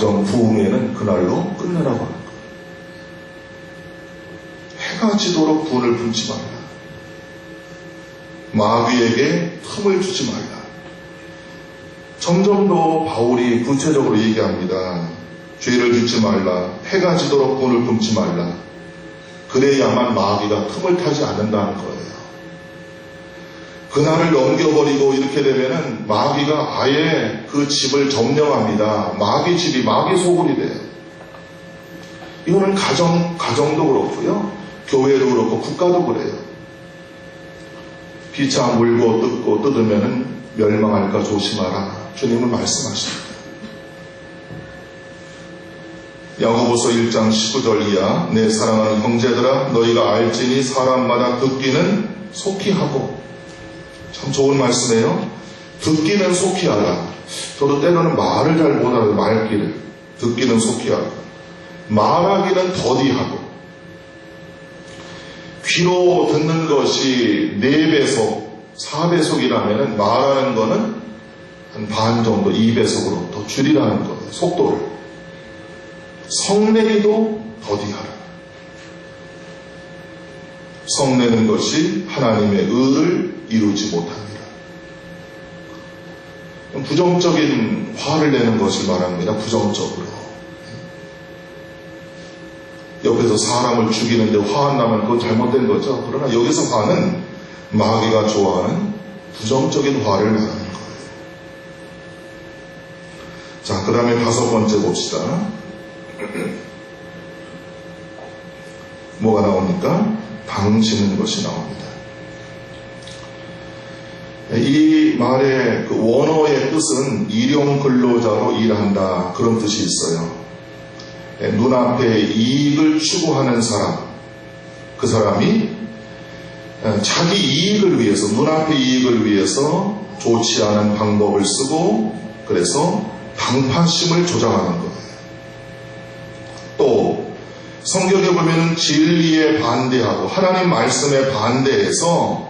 가정 부흥회는 그날로 끝내라고 거예요. 해가 지도록 분을 품지 말라. 마귀에게 틈을 주지 말라. 점점 더 바울이 구체적으로 얘기합니다. 죄를 짓지 말라. 해가 지도록 분을 품지 말라. 그래야만 마귀가 틈을 타지 않는다는 거예요. 그날을 넘겨버리고 이렇게 되면은 마귀가 아예 그 집을 점령합니다. 마귀 집이 마귀 소굴이 돼요. 이거는 가정, 가정도 그렇고요. 교회도 그렇고 국가도 그래요. 피차 물고 뜯고 뜯으면은 멸망할까 조심하라. 주님은 말씀하십니다. 야고보서 1장 19절 이하 내 사랑하는 형제들아 너희가 알지니 사람마다 듣기는 속히 하고 참 좋은 말씀이에요. 듣기는 속히 하라. 저도 때로는 말을 잘 못하는 말귀를 듣기는 속히 하라. 말하기는 더디하고 귀로 듣는 것이 4배속, 4배속이라면 말하는 거는 한 반 정도 2배속으로 더 줄이라는 거예요. 속도를. 성내기도 더디하라. 성내는 것이 하나님의 의를 이루지 못합니다. 부정적인 화를 내는 것을 말합니다. 부정적으로. 옆에서 사람을 죽이는데 화안 나면 그건 잘못된 거죠. 그러나 여기서 화는 마귀가 좋아하는 부정적인 화를 말하는 거예요. 자, 그 다음에 다섯 번째 봅시다. 뭐가 나옵니까? 방치는 것이 나옵니다. 이 말의 그 원어의 뜻은 일용 근로자로 일한다 그런 뜻이 있어요. 눈앞에 이익을 추구하는 사람, 그 사람이 자기 이익을 위해서 눈앞의 이익을 위해서 좋지 않은 방법을 쓰고 그래서 방파심을 조장하는 거예요. 또 성경에 보면 진리에 반대하고 하나님 말씀에 반대해서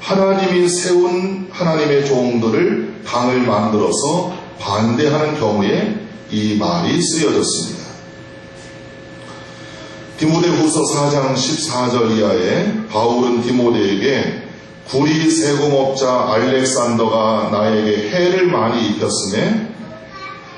하나님이 세운 하나님의 종들을 당을 만들어서 반대하는 경우에 이 말이 쓰여졌습니다. 디모데후서 4장 14절 이하에 바울은 디모데에게 구리 세공업자 알렉산더가 나에게 해를 많이 입혔음에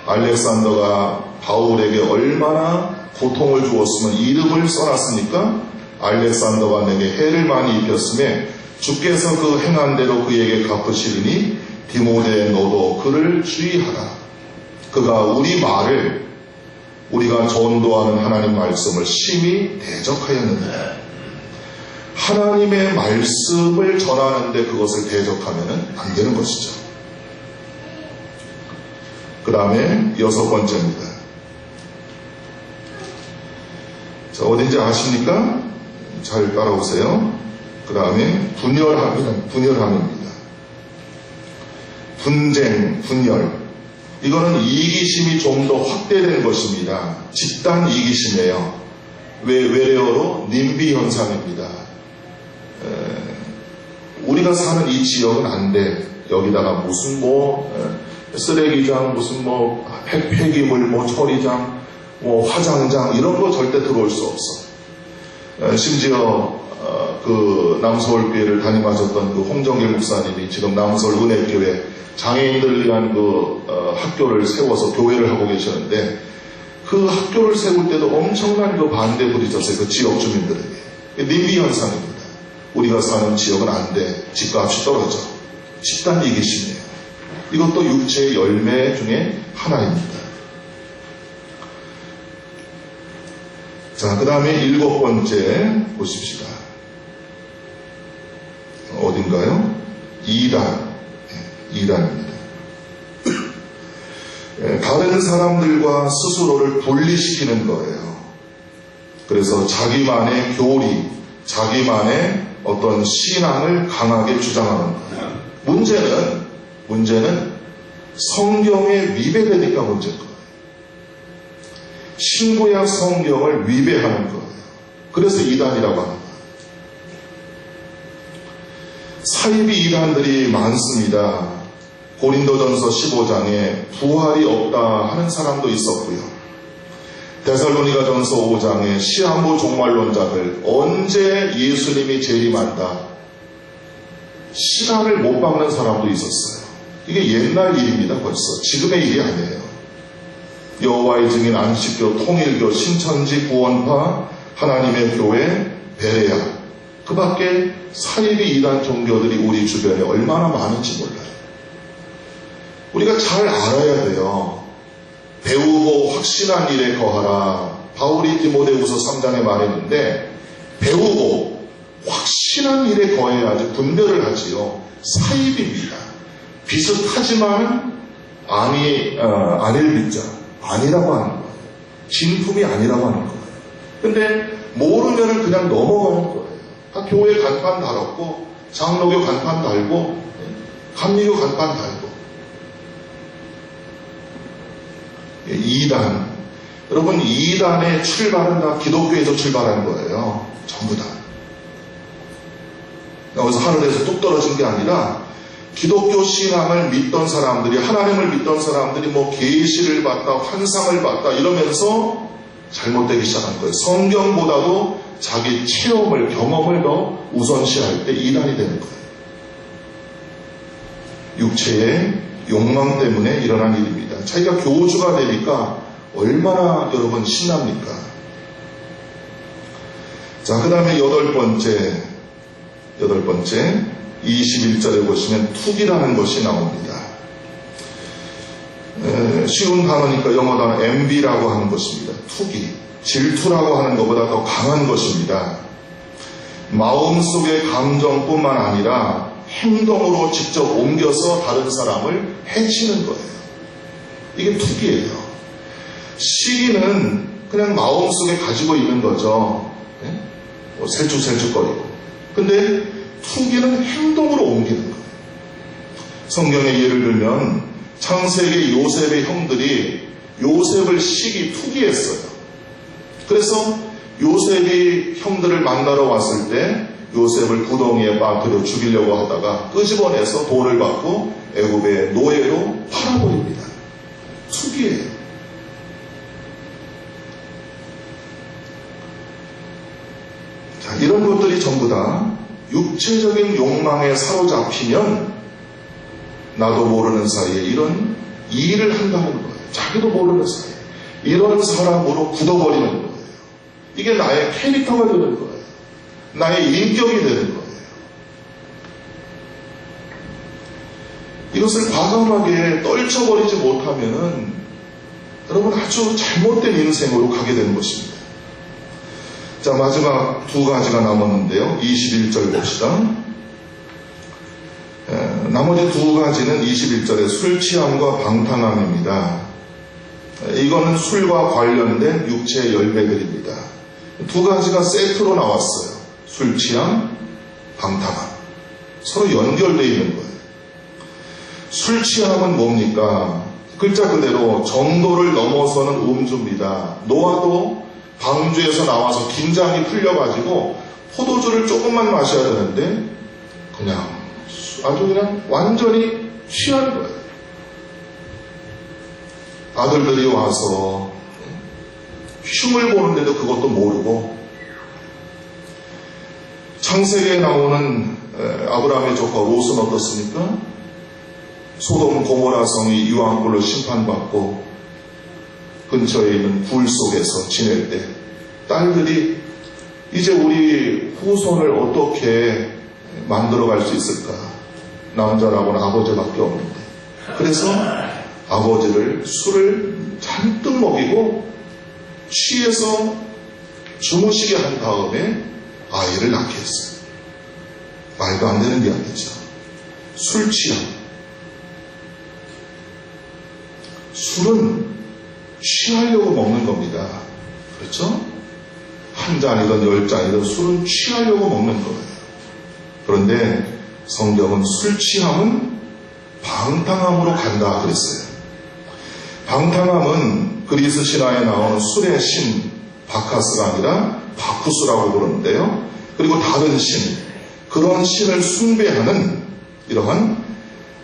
알렉산더가 바울에게 얼마나 고통을 주었으면 이름을 써놨으니까 알렉산더가 내게 해를 많이 입혔음에 주께서 그 행한 대로 그에게 갚으시리니 디모데 너도 그를 주의하라. 그가 우리 말을 우리가 전도하는 하나님 말씀을 심히 대적하였는데 하나님의 말씀을 전하는데 그것을 대적하면 안 되는 것이죠. 그 다음에 여섯 번째입니다. 자, 어딘지 아십니까? 잘 따라오세요. 그 다음에 분열함, 분열함입니다. 분쟁, 분열. 이거는 이기심이 좀 더 확대된 것입니다. 집단 이기심이에요. 외, 외래어로 님비 현상입니다. 에, 우리가 사는 이 지역은 안 돼. 여기다가 무슨 뭐 에, 쓰레기장, 무슨 뭐 폐, 폐기물, 뭐 처리장, 뭐 화장장 이런 거 절대 들어올 수 없어. 에, 심지어 어, 그 남서울 교회를 담임하셨던 그 홍정길 목사님이 지금 남서울 은혜교회 장애인들을 위한 그 어, 학교를 세워서 교회를 하고 계시는데 그 학교를 세울 때도 엄청난 그 반대불이 있었어요. 그 지역 주민들에게. 님비 현상입니다. 우리가 사는 지역은 안 돼. 집값이 떨어져. 집단 이기심이에요. 이것도 육체의 열매 중에 하나입니다. 자, 그 다음에 일곱 번째 보십시다. 어딘가요? 이단. 이단입니다. 다른 사람들과 스스로를 분리시키는 거예요. 그래서 자기만의 교리, 자기만의 어떤 신앙을 강하게 주장하는 거예요. 문제는, 문제는 성경에 위배되니까 문제인 거예요. 신구약 성경을 위배하는 거예요. 그래서 이단이라고 거예요. 사이비 이단들이 많습니다. 고린도전서 15장에 부활이 없다 하는 사람도 있었고요. 데살로니가전서 5장에 시한부 종말론자들 언제 예수님이 재림한다 시간을 못 박는 사람도 있었어요. 이게 옛날 일입니다, 벌써. 지금의 일이 아니에요. 여호와의 증인 안식교, 통일교, 신천지, 구원파, 하나님의 교회, 베레아. 그 밖에 사이비 이단 종교들이 우리 주변에 얼마나 많은지 몰라요. 우리가 잘 알아야 돼요. 배우고 확신한 일에 거하라. 바울이 디모데후서 3장에 말했는데 배우고 확신한 일에 거해야지 분별을 하지요. 사입입니다. 비슷하지만 아니 어, 아닐 믿자 아니라고 하는 거예요. 진품이 아니라고 하는 거예요. 근데 모르면은 그냥 넘어가는 거예요. 아, 교회 간판 달았고 장로교 간판 달고 감리교 간판 달고 예, 이단 여러분 이단의 출발은 다 기독교에서 출발한 거예요. 전부 다. 여기서 하늘에서 뚝 떨어진 게 아니라 기독교 신앙을 믿던 사람들이 하나님을 믿던 사람들이 뭐 계시를 받다 환상을 받다 이러면서 잘못되기 시작한 거예요. 성경보다도 자기 체험을 경험을 더 우선시할 때 이단이 되는 거예요. 육체의 욕망 때문에 일어난 일입니다. 자기가 교주가 되니까 얼마나 여러분 신납니까? 자, 그 다음에 여덟 번째, 여덟 번째, 21절에 보시면 투기라는 것이 나옵니다. 에, 쉬운 단어니까 영어 단어 MB라고 하는 것입니다. 투기. 질투라고 하는 것보다 더 강한 것입니다. 마음속의 감정뿐만 아니라 행동으로 직접 옮겨서 다른 사람을 해치는 거예요. 이게 투기예요. 시기는 그냥 마음속에 가지고 있는 거죠. 예? 뭐 살쭉살쭉거리고. 근데 투기는 행동으로 옮기는 거예요. 성경의 예를 들면 창세기 요셉의 형들이 요셉을 시기 투기했어요. 그래서 요셉이 형들을 만나러 왔을 때 요셉을 구덩이에 빠뜨려 죽이려고 하다가 끄집어내서 돈을 받고 애굽의 노예로 팔아버립니다. 투기예요. 자, 이런 것들이 전부 다 육체적인 욕망에 사로잡히면 나도 모르는 사이에 이런 일을 한다는 거예요. 자기도 모르는 사이에. 이런 사람으로 굳어버리는 거예요. 이게 나의 캐릭터가 되는 거예요. 나의 인격이 되는 거예요. 이것을 과감하게 떨쳐버리지 못하면은 여러분 아주 잘못된 인생으로 가게 되는 것입니다. 자, 마지막 두 가지가 남았는데요. 21절 봅시다. 에, 나머지 두 가지는 21절에 술 취함과 방탕함입니다. 에, 이거는 술과 관련된 육체의 열매들입니다. 두 가지가 세트로 나왔어요. 술 취함, 방탕함. 서로 연결되어 있는 거예요. 술 취함은 뭡니까? 글자 그대로 정도를 넘어서는 음주입니다. 노아도 방주에서 나와서 긴장이 풀려가지고 포도주를 조금만 마셔야 되는데 그냥 아주 그냥 완전히 취한 거예요. 아들들이 와서 흉을 보는데도 그것도 모르고 창세기에 나오는 아브라함의 조카 롯은 어떻습니까? 소돔 고모라 성이 유황불로 심판받고 근처에 있는 굴 속에서 지낼 때 딸들이 이제 우리 후손을 어떻게 만들어 갈 수 있을까? 남자라고는 아버지밖에 없는데. 그래서 아버지를 술을 잔뜩 먹이고 취해서 주무시게 한 다음에 아이를 낳게 했어요. 말도 안 되는 이야기죠. 술 취함. 술은 취하려고 먹는 겁니다. 그렇죠? 한 잔이든 열 잔이든 술은 취하려고 먹는 거예요. 그런데 성경은 술 취함은 방탕함으로 간다 그랬어요. 방탕함은 그리스 신화에 나오는 술의 신 바카스가 아니라 바쿠스라고 부르는데요. 그리고 다른 신, 그런 신을 숭배하는 이러한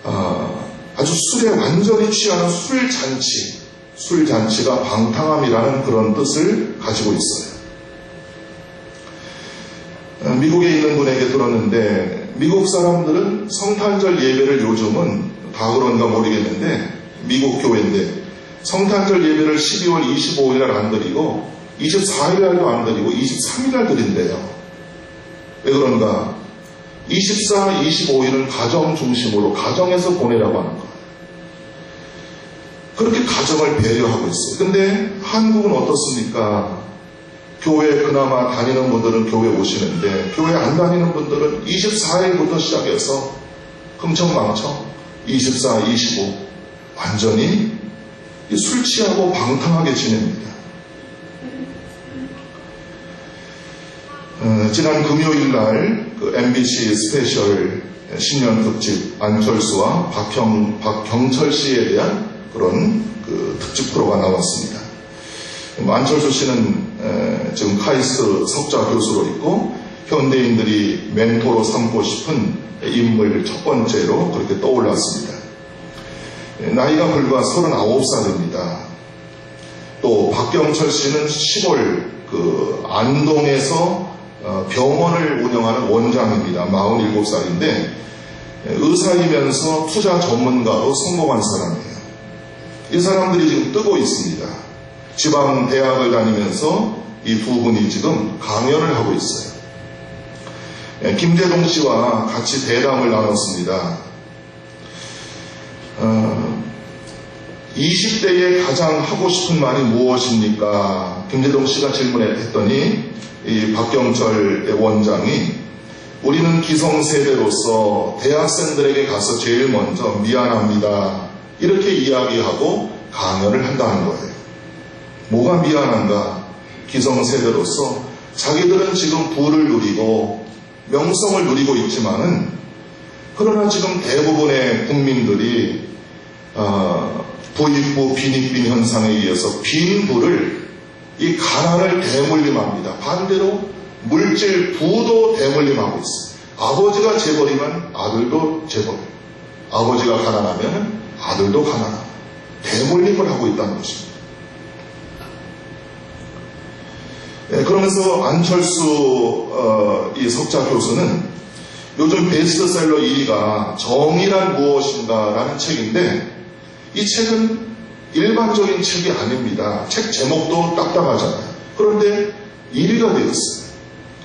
어, 아주 술에 완전히 취하는 술 잔치, 술잔치가 방탕함이라는 그런 뜻을 가지고 있어요. 어, 미국에 있는 분에게 들었는데 미국 사람들은 성탄절 예배를 요즘은 다 그런가 모르겠는데 미국 교회인데 성탄절 예배를 12월 25일 날안 드리고 24일 날도 안 드리고 23일 날 드린대요. 왜 그런가? 24, 25일은 가정 중심으로 가정에서 보내라고 하는 거예요. 그렇게 가정을 배려하고 있어요. 근데 한국은 어떻습니까? 교회 그나마 다니는 분들은 교회 오시는데 교회 안 다니는 분들은 24일부터 시작해서 흥청망청 24, 25 완전히 이술 취하고 방탕하게 지냅니다. 어, 지난 금요일 날 그 MBC 스페셜 신년 특집 안철수와 박형, 박경철 씨에 대한 그런 그 특집 프로가 나왔습니다. 뭐 안철수 씨는 에, 지금 카이스트 석좌 교수로 있고 현대인들이 멘토로 삼고 싶은 인물 첫 번째로 그렇게 떠올랐습니다. 에, 나이가 불과 39살입니다. 또 박경철 씨는 10월 그 안동에서 어, 병원을 운영하는 원장입니다. 47살인데 의사이면서 투자 전문가로 성공한 사람이에요. 이 사람들이 지금 뜨고 있습니다. 지방 대학을 다니면서 이 두 분이 지금 강연을 하고 있어요. 예, 김대동 씨와 같이 대담을 나눴습니다. 어, 20대에 가장 하고 싶은 말이 무엇입니까? 김대동 씨가 질문했더니 이 박경철 원장이 우리는 기성세대로서 대학생들에게 가서 제일 먼저 미안합니다. 이렇게 이야기하고 강연을 한다는 거예요. 뭐가 미안한가? 기성세대로서 자기들은 지금 부를 누리고 명성을 누리고 있지만은 그러나 지금 대부분의 국민들이 어, 부익부 빈익빈 현상에 의해서 빈 부를 이 가난을 대물림합니다. 반대로 물질 부도 대물림하고 있어요. 아버지가 재벌이면 아들도 재벌. 아버지가 가난하면 아들도 가난하고 대물림을 하고 있다는 것입니다. 예, 그러면서 안철수 어, 이 석자 교수는 요즘 베스트셀러 1위가 정의란 무엇인가라는 책인데 이 책은 일반적인 책이 아닙니다. 책 제목도 딱딱하잖아요. 그런데 1위가 되었어요.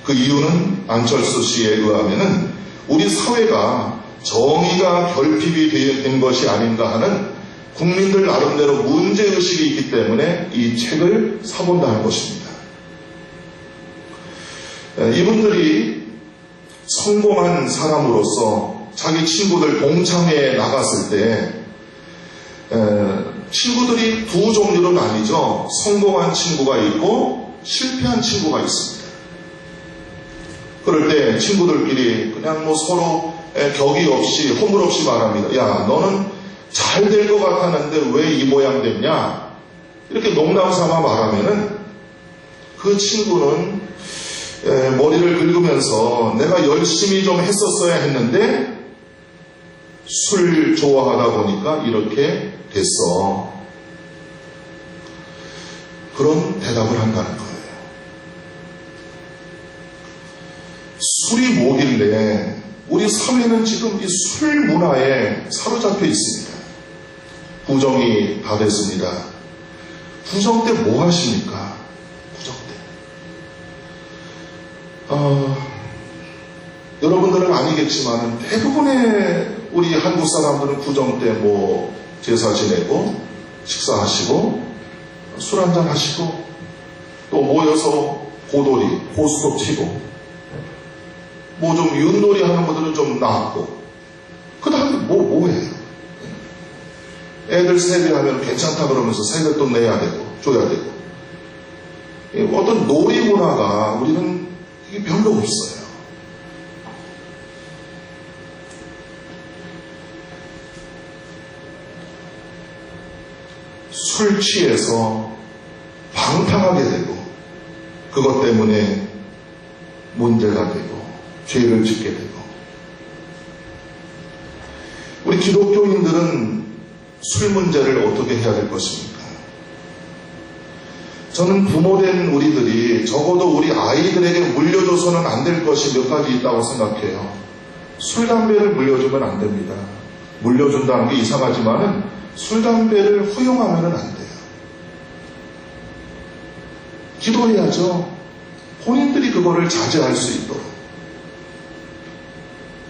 그 이유는 안철수 씨에 의하면은 우리 사회가 정의가 결핍이 된 것이 아닌가 하는 국민들 나름대로 문제의식이 있기 때문에 이 책을 사본다는 것입니다. 이분들이 성공한 사람으로서 자기 친구들 동창회에 나갔을 때 친구들이 두 종류로 나뉘죠. 성공한 친구가 있고 실패한 친구가 있습니다. 그럴 때 친구들끼리 그냥 뭐 서로 격이 없이 허물 없이 말합니다. 야, 너는 잘 될 것 같았는데 왜 이 모양 됐냐? 이렇게 농담 삼아 말하면은 그 친구는 머리를 긁으면서 내가 열심히 좀 했었어야 했는데 술 좋아하다 보니까 이렇게 됐어. 그런 대답을 한다는 거예요. 술이 뭐길래 우리 사회는 지금 이 술 문화에 사로잡혀 있습니다. 부정이 다 됐습니다. 부정 때 뭐 하십니까? 부정 때. 어, 여러분들은 아니겠지만 대부분의 우리 한국 사람들은 구정 때 뭐 제사 지내고 식사하시고 술 한잔 하시고 또 모여서 고돌이, 고스톱 치고 뭐 좀 윷놀이 하는 분들은 좀 나았고 그 다음에 뭐, 뭐해요? 애들 세배하면 괜찮다 그러면서 세뱃돈 내야 되고 줘야 되고 어떤 놀이 문화가 우리는 이게 별로 없어요. 술 취해서 방탕하게 되고 그것 때문에 문제가 되고 죄를 짓게 되고 우리 기독교인들은 술 문제를 어떻게 해야 될 것입니까? 저는 부모된 우리들이 적어도 우리 아이들에게 물려줘서는 안 될 것이 몇 가지 있다고 생각해요. 술, 담배를 물려주면 안 됩니다. 물려준다는 게 이상하지만은 술, 담배를 허용하면 안 돼요. 기도해야죠. 본인들이 그거를 자제할 수 있도록.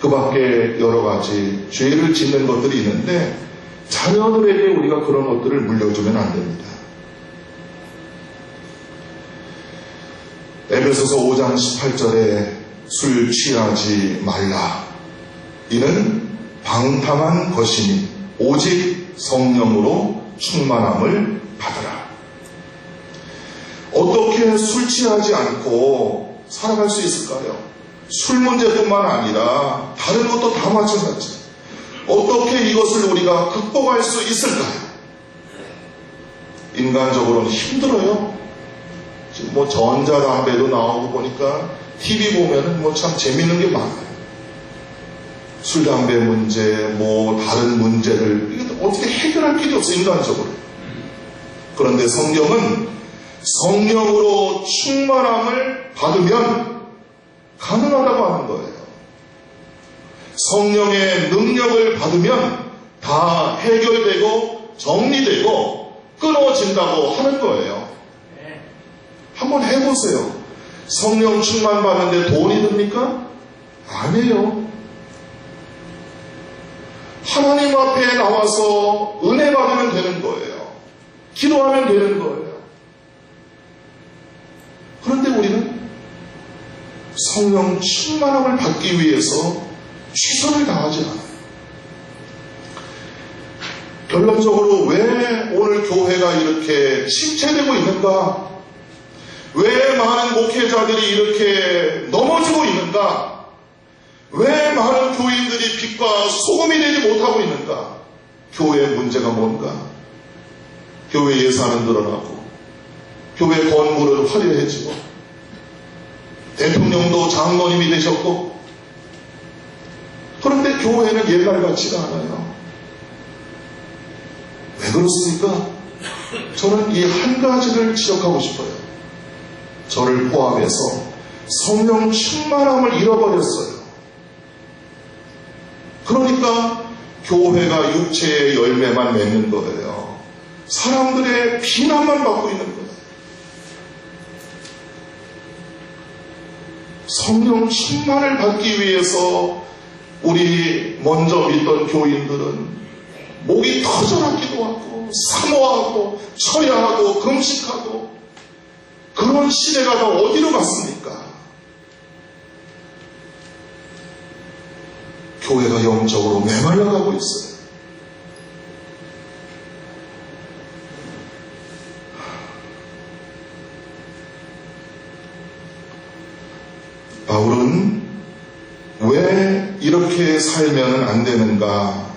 그 밖에 여러 가지 죄를 짓는 것들이 있는데 자녀들에게 우리가 그런 것들을 물려주면 안 됩니다. 에베소서 5장 18절에 술 취하지 말라. 이는 방탕한 것이니 오직 성령으로 충만함을 받으라. 어떻게 술 취하지 않고 살아갈 수 있을까요? 술 문제뿐만 아니라 다른 것도 다 마찬가지. 어떻게 이것을 우리가 극복할 수 있을까요? 인간적으로는 힘들어요. 지금 뭐 전자담배도 나오고 보니까 TV 보면은 뭐 참 재밌는 게 많아요. 술, 담배 문제, 뭐 다른 문제를 어떻게 해결할 길이 없어 인간적으로. 그런데 성경은 성령으로 충만함을 받으면 가능하다고 하는 거예요. 성령의 능력을 받으면 다 해결되고 정리되고 끊어진다고 하는 거예요. 한번 해보세요. 성령 충만 받는데 돈이 듭니까? 아니에요. 하나님 앞에 나와서 은혜 받으면 되는 거예요. 기도하면 되는 거예요. 그런데 우리는 성령 충만함을 받기 위해서 최선을 다하지 않아요. 결론적으로 왜 오늘 교회가 이렇게 침체되고 있는가? 왜 많은 목회자들이 이렇게 넘어지고 있는가? 왜 많은 교인들이 빛과 소금이 되지 못하고 있는가? 교회의 문제가 뭔가? 교회 예산은 늘어나고, 교회 건물은 화려해지고, 대통령도 장로님이 되셨고, 그런데 교회는 옛날 같지가 않아요. 왜 그렇습니까? 저는 이 한 가지를 지적하고 싶어요. 저를 포함해서 성령 충만함을 잃어버렸어요. 그러니까 교회가 육체의 열매만 맺는 거예요. 사람들의 비난만 받고 있는 거예요. 성령 충만을 받기 위해서 우리 먼저 믿던 교인들은 목이 터져나기도 하고 사모하고 처야하고 금식하고 그런 시대가 다 어디로 갔습니까? 교회가 영적으로 메말라가고 있어요. 바울은 왜 이렇게 살면 안 되는가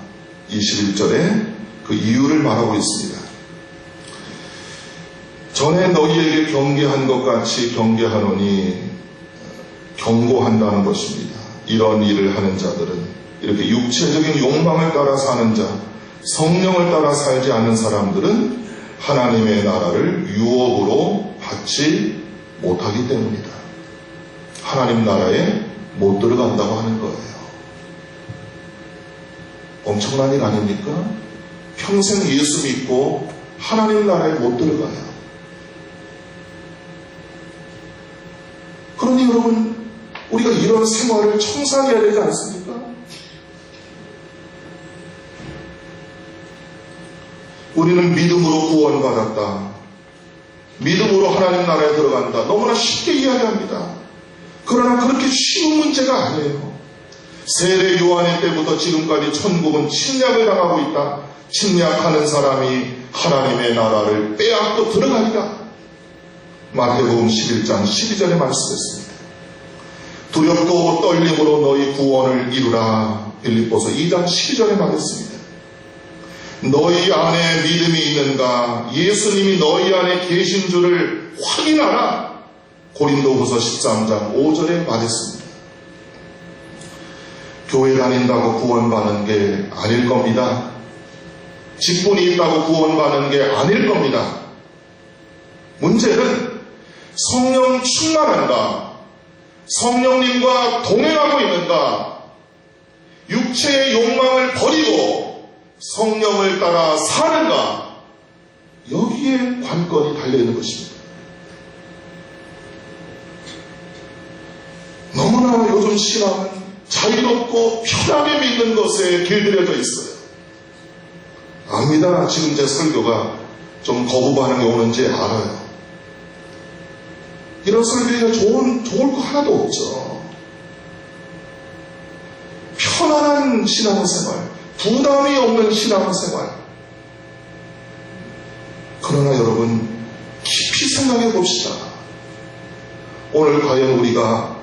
21절에 그 이유를 말하고 있습니다. 전에 너희에게 경계한 것 같이 경계하노니 경고한다는 것입니다. 이런 일을 하는 자들은 이렇게 육체적인 욕망을 따라 사는 자, 성령을 따라 살지 않는 사람들은 하나님의 나라를 유업으로 받지 못하기 때문이다. 하나님 나라에 못 들어간다고 하는 거예요. 엄청난 일 아닙니까? 평생 예수 믿고 하나님 나라에 못 들어가요. 그러니 여러분, 우리가 이런 생활을 청산해야 되지 않습니까? 우리는 믿음으로 구원받았다. 믿음으로 하나님 나라에 들어간다. 너무나 쉽게 이야기합니다. 그러나 그렇게 쉬운 문제가 아니에요. 세례 요한의 때부터 지금까지 천국은 침략을 당하고 있다. 침략하는 사람이 하나님의 나라를 빼앗고 들어가리라. 마태복음 11장 12절에 말씀했습니다. 두렵고 떨림으로 너희 구원을 이루라. 빌립보서 2장 12절에 말했습니다. 너희 안에 믿음이 있는가? 예수님이 너희 안에 계신 줄을 확인하라. 고린도후서 13장 5절에 말했습니다. 교회 다닌다고 구원받는 게 아닐 겁니다. 직분이 있다고 구원받는 게 아닐 겁니다. 문제는 성령 충만한가? 성령님과 동행하고 있는가? 육체의 욕망을 버리고 성령을 따라 사는가? 여기에 관건이 달려있는 것입니다. 너무나 요즘 신앙은 자유롭고 편하게 믿는 것에 길들여져 있어요. 압니다. 지금 제 설교가 좀 거부 반응이 오는지 알아요. 이런 설교가 좋은, 좋을 거 하나도 없죠. 편안한 신앙생활, 부담이 없는 신앙생활. 그러나 여러분, 깊이 생각해 봅시다. 오늘 과연 우리가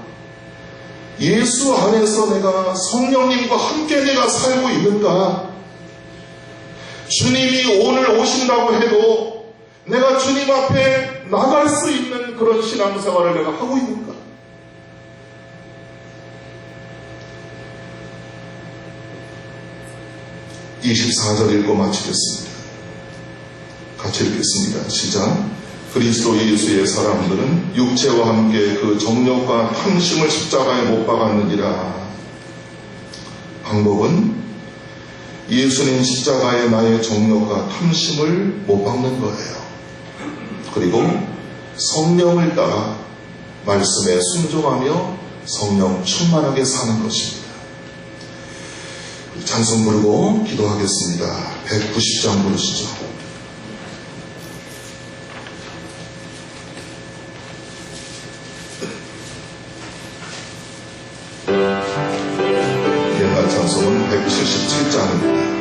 예수 안에서 내가 성령님과 함께 내가 살고 있는가? 주님이 오늘 오신다고 해도 내가 주님 앞에 나갈 수 있는 그런 신앙생활을 내가 하고 있는가? (24절) 읽고 마치겠습니다. 같이 읽겠습니다. 시작. 그리스도 예수의 사람들은 육체와 함께 그 정력과 탐심을 십자가에 못 박았느니라. 방법은 예수님 십자가에 나의 정력과 탐심을 못 박는 거예요. 그리고 성령을 따라 말씀에 순종하며 성령 충만하게 사는 것입니다. 찬송 부르고 기도하겠습니다. 190장 부르시죠. 찬송은 177장입니다.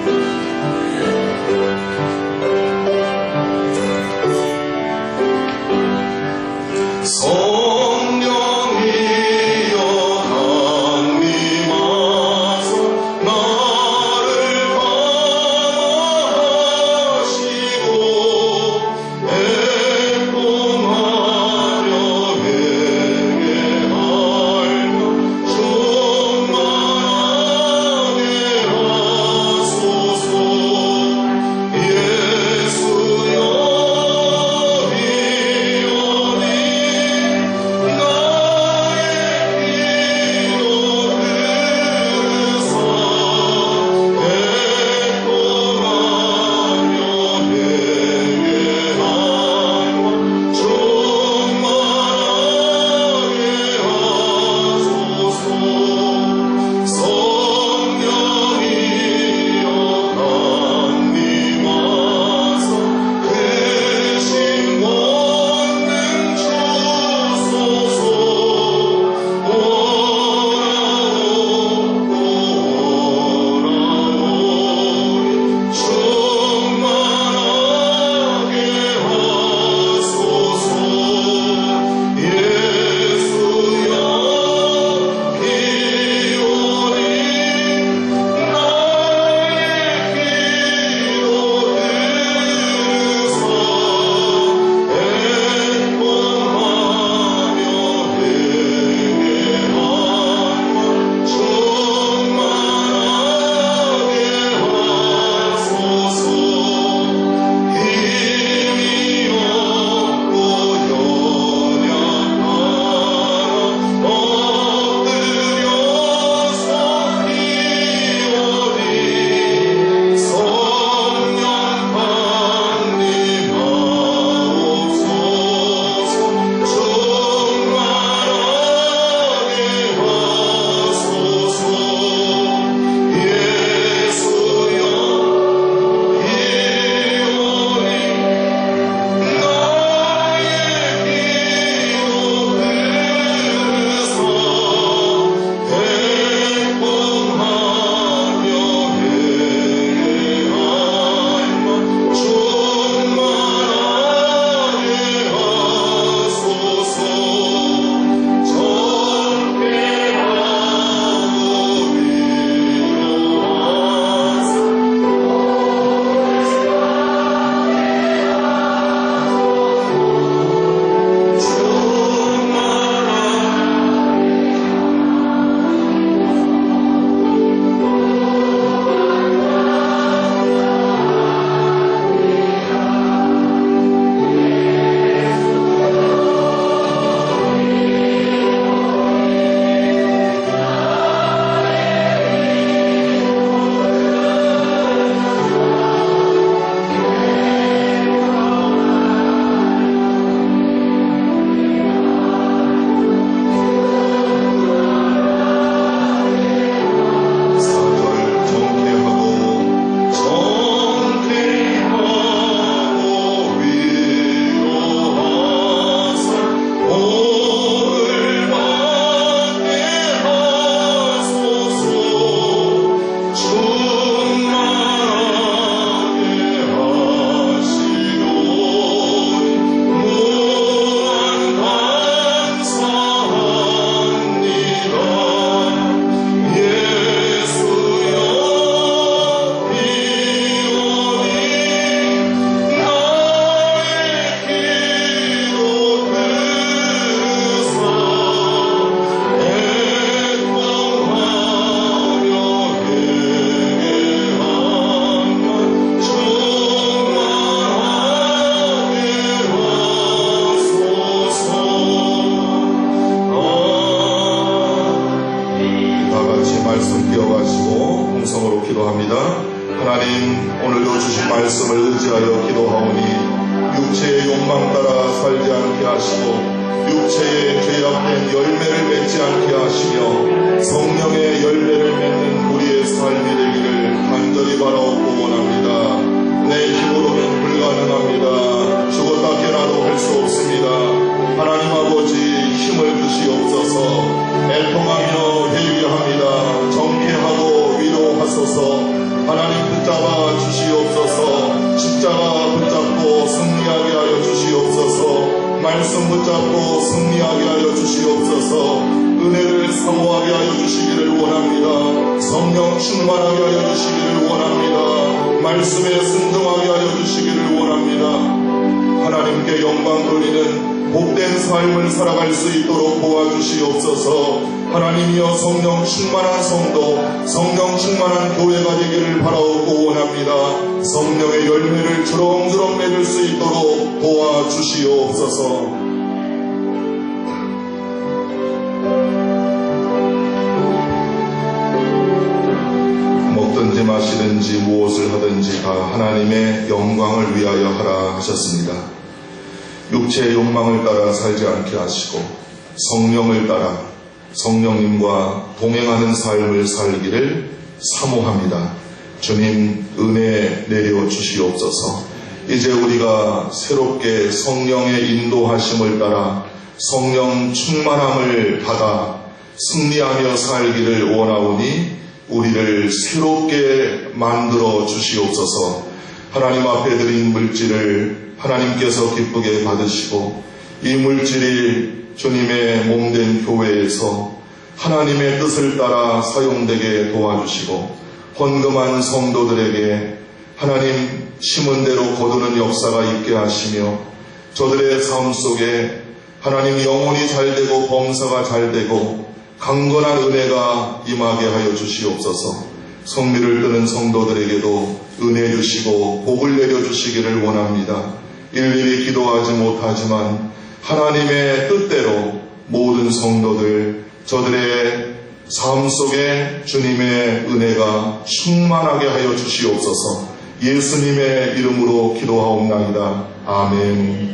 기도합니다. 하나님 오늘도 주신 말씀을 의지하여 기도하오니 육체의 욕망 따라 살지 않게 하시고 육체의 죄악된 열매를 맺지 않게 하시며 성령의 열매를 맺는 우리의 삶이 되기를 간절히 바라옵고 원합니다. 내 힘으로는 불가능합니다. 죽었다 깨나도 할 수 없습니다. 하나님 아버지 힘을 주시옵소서 애통하며 위로하소서. 하나님 붙잡아 주시옵소서. 십자가 붙잡고 승리하게 하여 주시옵소서. 말씀 붙잡고 승리하게 하여 주시옵소서. 은혜를 사모하게 하여 주시기를 원합니다. 성령 충만하게 하여 주시기를 원합니다. 말씀에 순종하게 하여 주시기를 원합니다. 하나님께 영광 돌리는 복된 삶을 살아갈 수 있도록 도와주시옵소서. 하나님이여 성령 충만한 성도 성령 충만한 교회가 되기를 바라옵고 원합니다. 성령의 열매를 주렁주렁 맺을 수 있도록 도와주시옵소서. 먹든지 마시든지 무엇을 하든지 다 하나님의 영광을 위하여 하라 하셨습니다. 육체의 욕망을 따라 살지 않게 하시고 성령을 따라 성령님과 동행하는 삶을 살기를 사모합니다. 주님 은혜 내려 주시옵소서. 이제 우리가 새롭게 성령의 인도하심을 따라 성령 충만함을 받아 승리하며 살기를 원하오니 우리를 새롭게 만들어 주시옵소서. 하나님 앞에 드린 물질을 하나님께서 기쁘게 받으시고 이 물질이 주님의 몸된 교회에서 하나님의 뜻을 따라 사용되게 도와주시고 헌금한 성도들에게 하나님 심은 대로 거두는 역사가 있게 하시며 저들의 삶 속에 하나님 영혼이 잘 되고 범사가 잘 되고 강건한 은혜가 임하게 하여 주시옵소서. 성미를 뜨는 성도들에게도 은혜 주시고 복을 내려 주시기를 원합니다. 일일이 기도하지 못하지만 하나님의 뜻대로 모든 성도들 저들의 삶 속에 주님의 은혜가 충만하게 하여 주시옵소서. 예수님의 이름으로 기도하옵나이다. 아멘.